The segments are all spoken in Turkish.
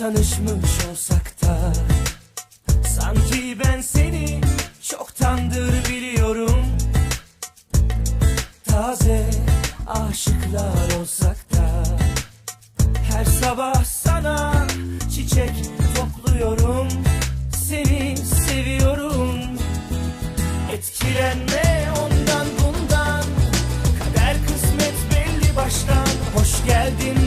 tanışmış olsak da Sanki ben seni çoktandır biliyorum. Taze aşıklar olsak da Her sabah sana çiçek topluyorum. Seni seviyorum. Etkilenme ondan bundan Kader kısmet belli baştan. Hoş geldin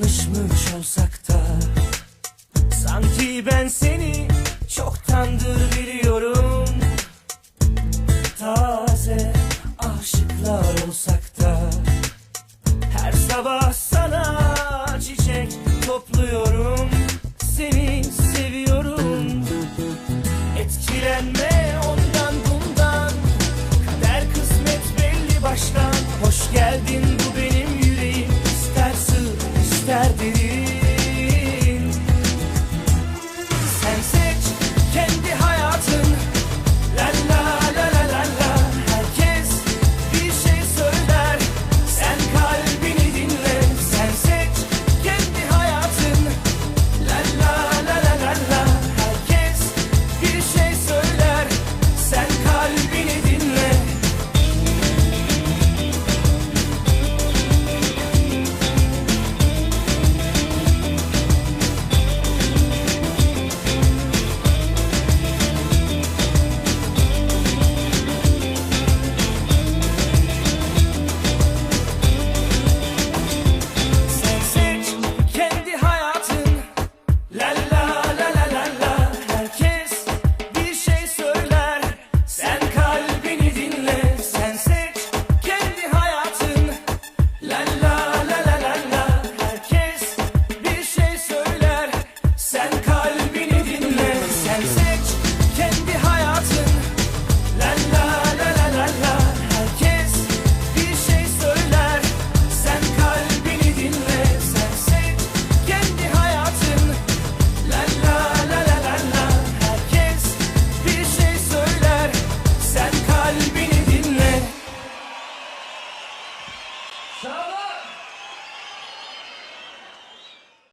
tanışmış olsak da Sanki ben seni çoktandır biliyorum. Taze aşıklar olsak da Her sabah